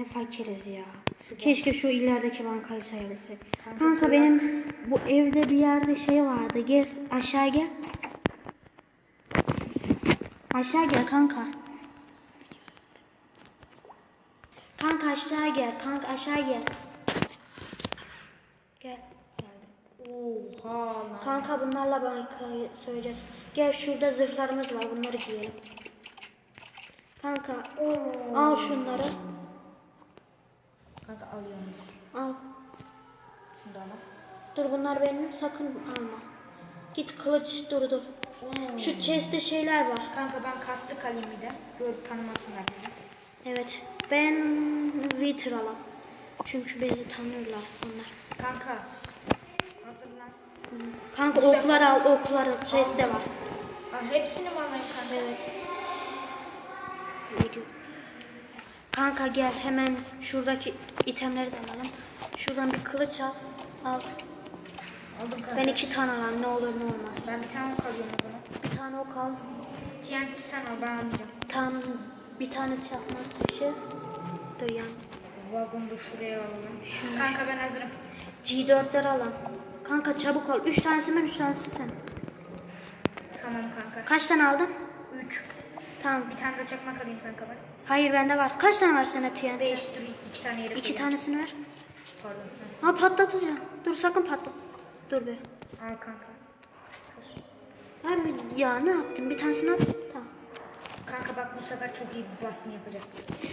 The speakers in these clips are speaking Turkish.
Ne fakiriz ya. Keşke şu ilerideki bankayı sayabilsek. Kanka benim bu evde bir yerde şey vardı. Gel aşağı gel. Aşağı gel kanka. Kanka aşağı gel. Kanka aşağı gel. Gel. Oha lan. Kanka bunlarla bankayı söyleyeceğiz. Gel şurada zırhlarımız var. Bunları giyelim. Kanka al şunları. Alıyormuş. Al. Şunu da alalım. Dur bunlar benim. Sakın alma. Git kılıç dur dur. Şu chest'te şeyler var. Kanka ben kastı kalayım bir de. Gör tanımasınlar bizi. Evet. Ben Wither alam. Çünkü bizi tanırlar onlar. Kanka. Hazırlan. Kanka oklar al oklar chest'te var. Aa, hepsini mi alayım kanka? Evet. Video. Kanka gel hemen şuradaki itemleri de alalım. Şuradan bir kılıç al. Al. Aldım kanka. Ben iki tane alayım ne olur ne olmaz. Ben bir tane kalıyorum o zaman. Bir tane ok al. TNT sen al ben almayacağım. Tam bir tane çakmak taşı. Dur yan. Vagonu da şuraya alalım. Şunu- Kanka ben hazırım. G4'leri alalım. Kanka çabuk al. Üç tanesi ben, üç tanesi sen. Tamam kanka. Kaç tane aldın? 3. Tamam. Bir tane de çakmak alayım kanka ben. Hayır bende var. Kaç tane var sana TNT? 5 dur 2 tane yere İki tanesini ver. Pardon. Ha patlatacaksın. Dur sakın patlat. Dur be. Al kanka. Abi ya ne yaptın? Bir tanesini at. Tamam. Kanka bak bu sefer çok iyi bir baskın yapacağız.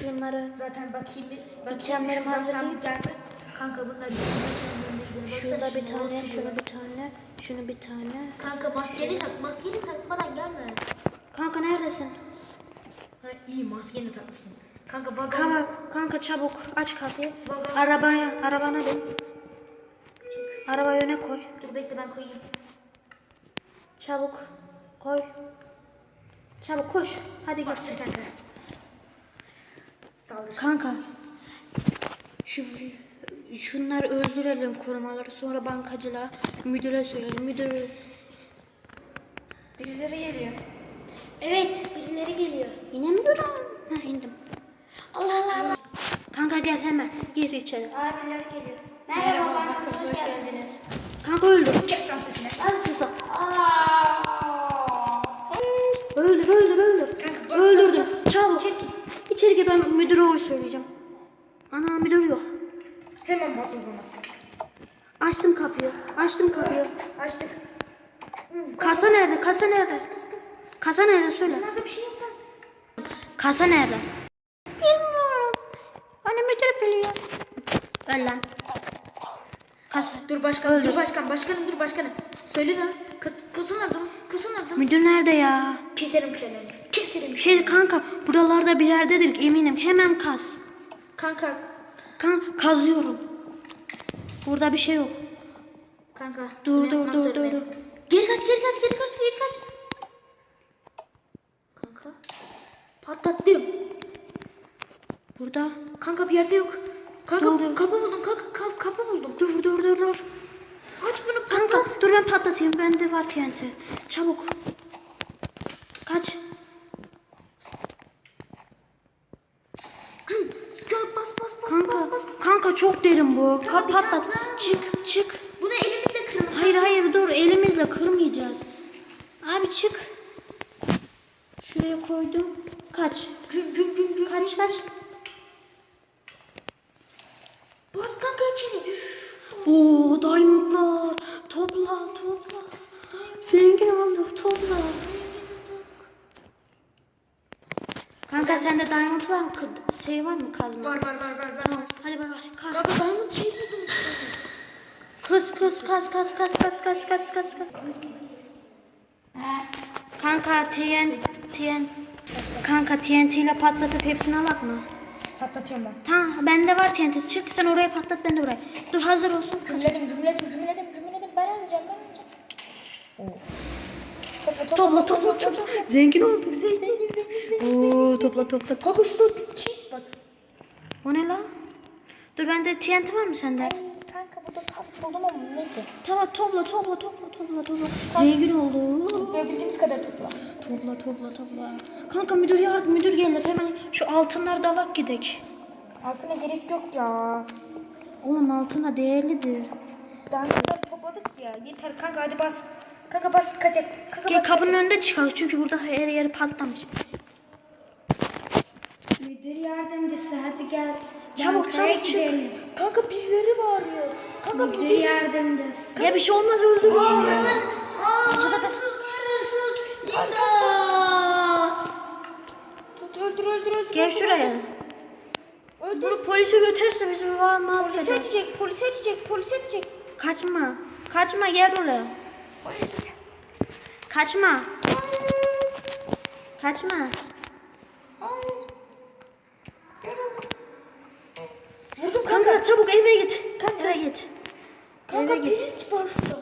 Şunları Zaten bakayım bir. Bakayım şuradan hazırlayayım. sabit gelme. Kanka bunlar şurada bir tane, şunu bir tane, şunu bir tane. Kanka maskeni tak, maskeni takmadan gelme. Kanka neredesin? Ha iyi maskeni takmışsın. Kanka vagon. Kanka, kanka çabuk aç kapıyı. Vagon. Arabaya, arabana bin. Arabayı öne koy. Dur bekle ben koyayım. Çabuk koy. Çabuk koş. Hadi git. Bastır kanka. Saldır. Kanka. Şu şunları öldürelim korumaları. Sonra bankacılara, müdüre söyleyelim. Müdür Birileri geliyor. Evet, birileri geliyor. Yine mi dur? Ha indim. Allah Allah Allah. Kanka gel hemen. Gir içeri. Abiler geliyor. Merhaba, bakın hoş geldiniz. Kanka öldür. Kes lan sesini. Al sus lan. Öldür öldür öldür. Kanka, bas, Öldürdüm. bas, bas. Çabuk. İçeri gir ben müdüre oy söyleyeceğim. Ana müdür yok. Hemen bas o zaman. Açtım kapıyı. Açtım kapıyı. Açtık. Kasa nerede? Kasa nerede? Kız kız. Kasa nerede söyle. Nerede bir şey yok lan. Kasa nerede? Bilmiyorum. Müdür biliyor. Öl lan. Kasa. Dur başkan, dur başkan, başkanım dur başkanım. Söyle lan. Kız, kızın adı mı? Kızın adı mı? Müdür nerede ya? Keserim çeneni. Keserim Şey kanka buralarda bir yerdedir eminim. Hemen kaz. Kanka, Kan kazıyorum. Burada bir şey yok. kanka. Dur bunu dur yapmak dur dur zorundayım. dur. Geri kaç, geri kaç, geri kaç, geri kaç. Kanka. Patlattım. Burada. Kanka bir yerde yok. Kanka Dur, kapı buldum, kanka kap, kapı buldum. Dur dur dur dur. Aç bunu Kanka dur ben patlatayım. Bende var TNT. Çabuk. Kaç. Kanka. çok derin bu. Bir patlat. Çık çık. Bunu elimizle kıralım. Hayır hayır dur elimizle kırmayacağız. Abi çık. Şuraya koydum. Kaç. Güm güm güm güm. Kaç kaç. Bas kanka içeri. Oo diamondlar. Topla topla. Zengin olduk topla. Kanka sende diamond var mı? Şey var mı kazma? Var var var var var. Tamam hadi bak. Kaz. Kanka diamond şey buldum. Kız kız kaz kaz kaz kaz kaz kaz kaz kaz. Kanka TN TN Kanka TNT ile patlatıp hepsini alak mı? Patlatıyorum ben. Tamam bende var TNT çık sen oraya patlat ben de oraya. Dur hazır olsun. Cümledim cümledim cümledim cümledim ben alacağım ben alacağım. Oo. Topla Topla topla topla. Zengin olduk zengin. Zengin zengin zengin. Oo topla topla. Kanka şurada çiz bak. O ne la? Dur bende TNT var mı sende? Ay kanka tas buldum ama neyse. Tamam topla topla topla topla topla. Zengin olduk. Toplayabildiğimiz kadar topla. Topla topla topla. Kanka müdür yardım müdür gelir hemen şu altınları dalak gidek. Altına gerek yok ya. Oğlum altına değerlidir. Daha önce topladık ya. Yeter kanka hadi bas. Kanka bas kaçak. Kanka Gel bas kapının kaçak. önünde çıkalım çünkü burada her yeri patlamış. Müdür yardımcısı hadi gel. Çabuk çabuk çık. gidelim. Kanka birileri bağırıyor. Kanka Müdür müdür. Ya yardımcısı. bir şey olmaz öldürürüz. Tut öldür öldür öldür. Gel öldür, şuraya. öldür. Bunu polise götürürse bizi var Polise mahveder. edecek, polise edecek, polise edecek. Kaçma. Kaçma gel oraya. Kaçma. Kaçma. Kanka çabuk eve git. Kanka. Eve git. Kanka eve git. var şurada.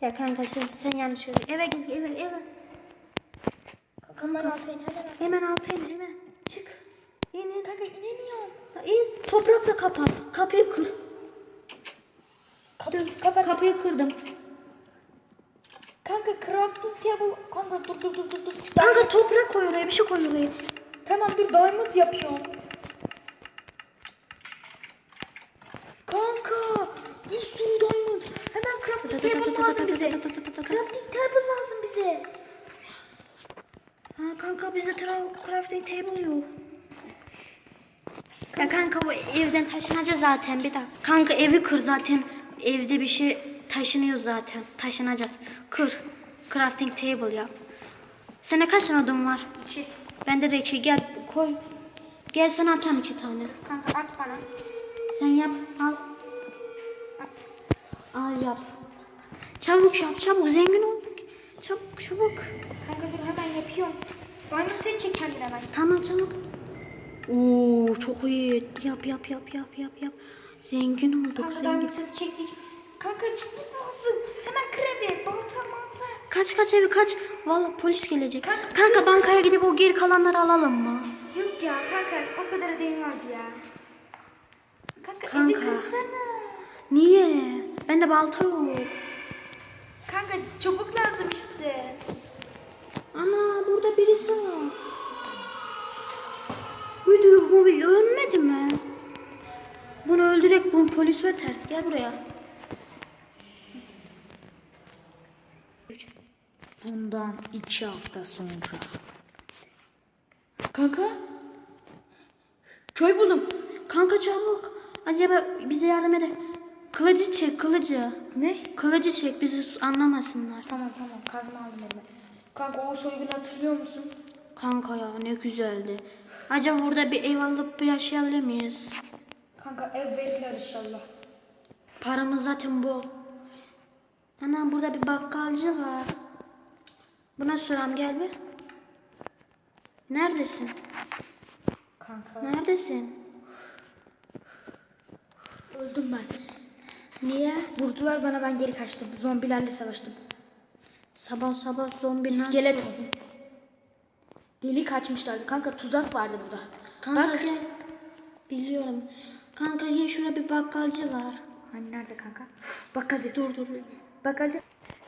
Ya kanka sen, sen yanlış söyledin. Eve git eve eve. Kanka ben alta in hemen. Hemen alta in hemen. Çık. İn in. Kanka inemiyorum. Ya İn. Toprakla kapa. Kapıyı kır. Kapı, kapat. Kapıyı kırdım. Kanka crafting table. Kanka dur dur dur dur dur. Kanka toprak koy oraya bir şey koy oraya. Tamam dur diamond yapıyorum. Kanka bir sürü diamond. Hemen crafting table lazım bize. Crafting table lazım bize. Ha kanka bizde tra- crafting table yok. Ya kanka bu evden taşınacağız zaten bir dakika. Kanka evi kır zaten. Evde bir şey taşınıyor zaten. Taşınacağız. Kır. Crafting table yap. Sende kaç tane odun var? İki. Bende de iki. Gel koy. Gel sana atam iki tane. Kanka at bana. Sen yap. Al. Al yap. Çabuk yap çabuk. Zengin olduk. Çabuk çabuk. Kanka dur hemen yapıyorum. Diamond set çek kendine hemen. Tamam çabuk. Oo çok iyi. Yap yap yap yap yap yap. Zengin olduk Kanka zengin. seti çektik. Kanka çubuk lazım. Hemen krevi. Balta balta. Kaç kaç evi kaç. Vallahi polis gelecek. Kanka, bankaya gidip o geri kalanları alalım mı? Yok ya kanka o kadar değmez ya. Kanka, Kanka. evi kırsana. Niye? Bende balta yok. Kanka çubuk lazım işte. Ana burada birisi var. Müdür bu bir ölmedi mi? Bunu öldürek bunu polis öter. Gel buraya. Bundan iki hafta sonra. Kanka? Köy buldum. Kanka çabuk. Acaba bize yardım eder. Kılıcı çek kılıcı. Ne? Kılıcı çek bizi anlamasınlar. Tamam tamam kazma aldım elime. Kanka o soygunu hatırlıyor musun? Kanka ya ne güzeldi. Acaba burada bir ev alıp bir yaşayabilir miyiz? Kanka ev verirler inşallah. Paramız zaten bol. Ana burada bir bakkalcı var. Buna soram gel bir. Neredesin? Kanka. Neredesin? Öldüm ben. Niye? Vurdular bana ben geri kaçtım. Zombilerle savaştım. Sabah sabah zombi nasıl? İskelet olsun. Deli kaçmışlardı. Kanka tuzak vardı burada. Kanka Bak. gel. Biliyorum. Kanka gel şurada bir bakkalcı var. Hani nerede kanka? Bakkalcı. Dur dur. Bakkalcı.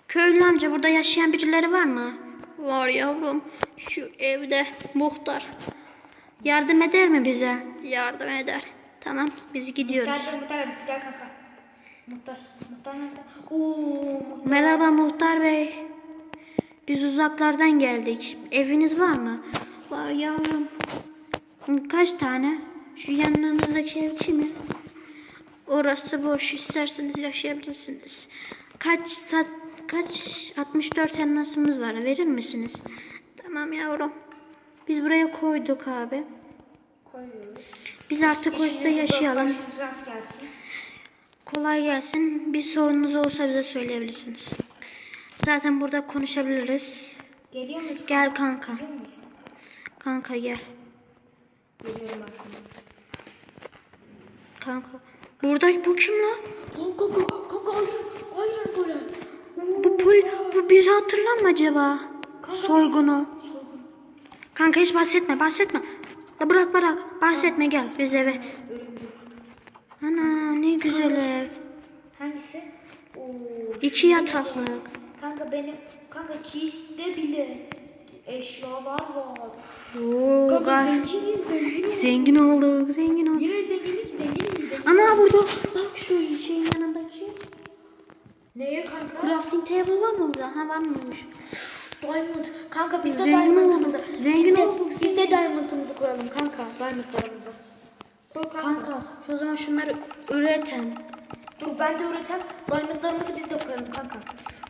Köylü amca burada yaşayan birileri var mı? Var yavrum. Şu evde muhtar. Yardım eder mi bize? Yardım eder. Tamam biz gidiyoruz. Gel muhtar biz gel kanka. Muhtar. Muhtar nerede? Oo. muhtar. Merhaba muhtar bey. Biz uzaklardan geldik. Eviniz var mı? Var yavrum. Kaç tane? Şu yanınızdaki ev kimin? Orası boş. İsterseniz yaşayabilirsiniz. Kaç sat kaç 64 elmasımız var. Verir misiniz? Tamam yavrum. Biz buraya koyduk abi. Koyuyoruz. Biz artık orada yaşayalım. Gelsin. Kolay gelsin. Bir sorunuz olsa bize söyleyebilirsiniz. Zaten burada konuşabiliriz. Geliyor muyuz? Gel kanka. Muyuz? Kanka gel. Geliyorum arkamda. Kanka. Burada bu kim lan? Kanka kanka kanka hayır. Hayır böyle. Bu pol bu bizi hatırlar mı acaba? Soygunu. Kanka hiç bahsetme, bahsetme. Bırak bırak. Bahsetme gel biz eve. Ana ne güzel ev. Hangisi? Oo. İki yataklık. Kanka benim kanka cheese'de bile Eşyalar var. Oo, Kanka zenginiz zenginiz. zengin olduk, zengin olduk. Yine zenginlik zenginiz zengin. Ana burada bak şu şeyin yanındaki. Neye kanka? Crafting table var mı burada? Ha varmış. Diamond. Kanka biz de Zengin diamond'ımızı. zengin biz de, olduk. Biz de diamond'ımızı koyalım kanka. Diamond'larımızı. Dur kanka. Kanka şu zaman şunları üreten. Dur ben de üretem. Diamond'larımızı biz de koyalım kanka.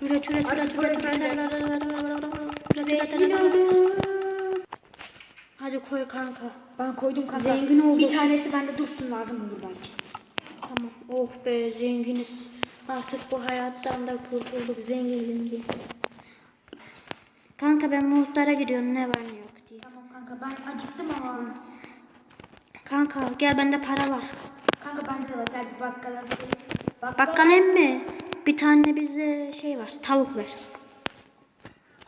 Üret üret Artık üret üret üret üret üret üret üret oldum. Hadi koy kanka. Ben koydum kanka. Zengin olduk. Bir tanesi bende dursun lazım olur belki. Tamam. Oh be zenginiz. Artık bu hayattan da kurtulduk zengin zengin. Kanka ben muhtara gidiyorum ne var ne yok diye. Tamam kanka ben acıktım ama. Kanka gel bende para var. Kanka bende de var. Gel bir bakkala bir şey. Bakkal. Bakkal emmi bir tane bize şey var tavuk ver.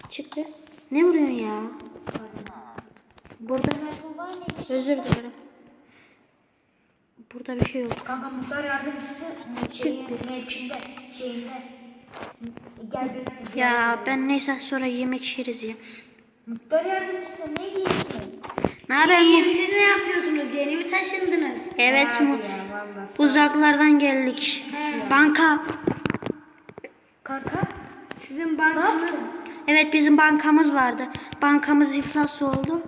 Çıktı. Ne vuruyorsun ya? Burada özür dilerim. Burada bir şey yok. Kanka muhtar yardımcısı şeyin mevkinde şeyinde. Gel bir Ya ben neyse sonra yemek yeriz ya. Muhtar yardımcısı neydi ismi? Ne İyiyim mu? siz ne yapıyorsunuz? Yeni mi taşındınız? Evet mu? Uzaklardan geldik. Banka. Kanka Sizin bankanız. Evet bizim bankamız vardı. Bankamız iflas oldu.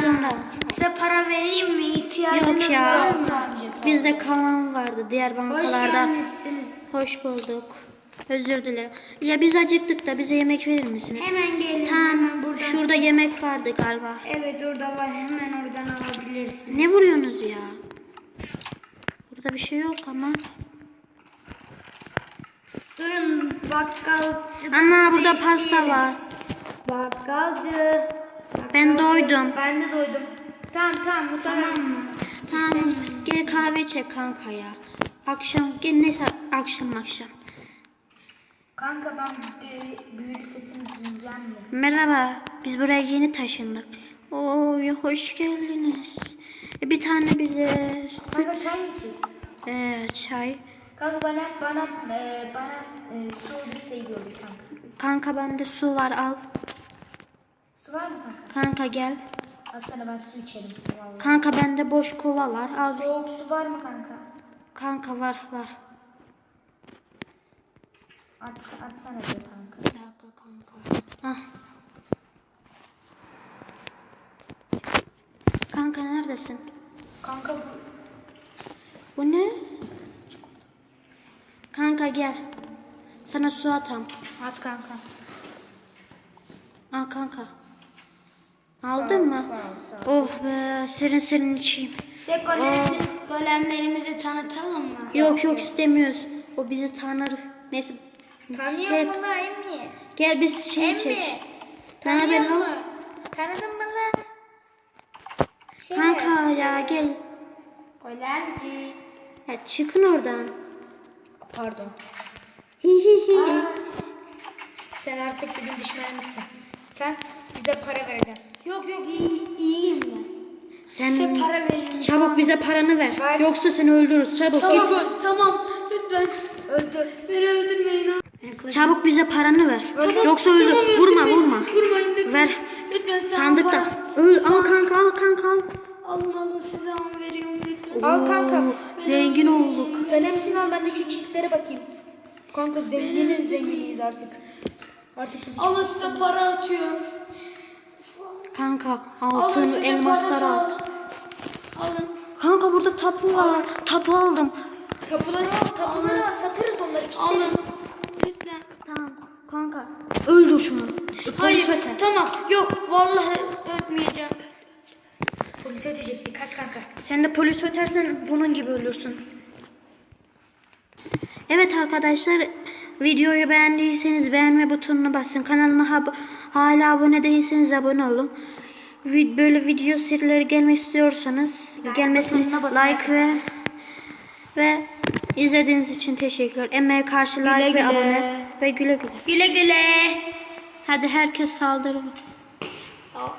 Sonra Size para vereyim mi? İhtiyacınız Yok ya. var mı? Amcası. bizde kalan vardı diğer Hoş bankalarda. gelmişsiniz. Hoş bulduk. Özür dilerim. Ya biz acıktık da bize yemek verir misiniz? Hemen gelin. Tamam. Buradan. Şurada yemek vardı galiba. Evet orada var. Hemen oradan alabilirsiniz. Ne vuruyorsunuz ya? Burada bir şey yok ama. Durun bakkalcı. Ana burada pasta var. Bakkalcı. Ben doydum. Ben de doydum. Tamam tamam bu tamam mı? Tamam. Gel kahve çek kanka ya. Akşam gel neyse akşam akşam. Kanka ben büyülü setini giyeceğim mi? Merhaba. Biz buraya yeni taşındık. Oo hoş geldiniz. E, Bir tane bize Kanka çay mı içiyorsun? e, çay. Kanka bana bana e, bana e, su bir şey kanka. Kanka bende su var al. Su var mı kanka? Kanka gel. Aslında ben su içerim. Vallahi. Kanka bende boş kova var. Al. Soğuk su var mı kanka? Kanka var var. At, atsana diyor kanka. Bir dakika kanka. Ah. Kanka neredesin? Kanka bu Bu ne? Kanka gel. Sana su atam. at kanka. Al kanka. Aldın mı? Sağ ol, sağ ol. Oh be serin serin içeyim. Size golemlerimizi tanıtalım mı? Yok yok istemiyoruz. O bizi tanır. Neyse. Tanıyor Evet. mu lan emmi? Gel biz şey Emmi. çek. Tanıyor lan? mu? Tanıdın mı lan? Şey, Kanka ya gel. Golemci. Ya çıkın oradan. Pardon. Hi hi hi. Aa, sen artık bizim düşmanımızsın. Sen bize para vereceksin. Yok yok iyi, iyiyim ben. Sen Size para veririm. çabuk bize paranı ver. Ver. Yoksa seni öldürürüz. Çabuk git. Tamam tamam lütfen. Öldür. Beni öldürmeyin ha. Çabuk bize paranı ver. Tamam, Yoksa öldür. tamam, vurma vurma. Vurmayın lütfen. Ver. Lütfen sen Sandıkta. Öl, al kanka al kanka al. Alın alın size an veriyorum lütfen. Al kanka. Zengin olduk. Sen hepsini al ben de şu çizlere bakayım. Kanka zenginiz zenginiyiz artık. Artık biz Alın size para atıyorum. Kanka altın size elmaslar al. Alın. Kanka burada tapu var. Tapu aldım. tapuları al tapuları al satarız onları. Alın. Lütfen. Tamam kanka. Öldür şunu. Hayır Polis öter. tamam yok vallahi öpmeyeceğim. Polise ötecekti kaç kanka. Sen de polis ötersen bunun gibi ölürsün. Evet arkadaşlar videoyu beğendiyseniz beğenme butonuna basın. Kanalıma hala abone değilseniz abone olun. Böyle video serileri gelmek istiyorsanız gelmesini like ve ve izlediğiniz için teşekkürler. Emeğe karşı like Güle ve güle. abone ve güle güle. Güle güle. Hadi herkes saldırın.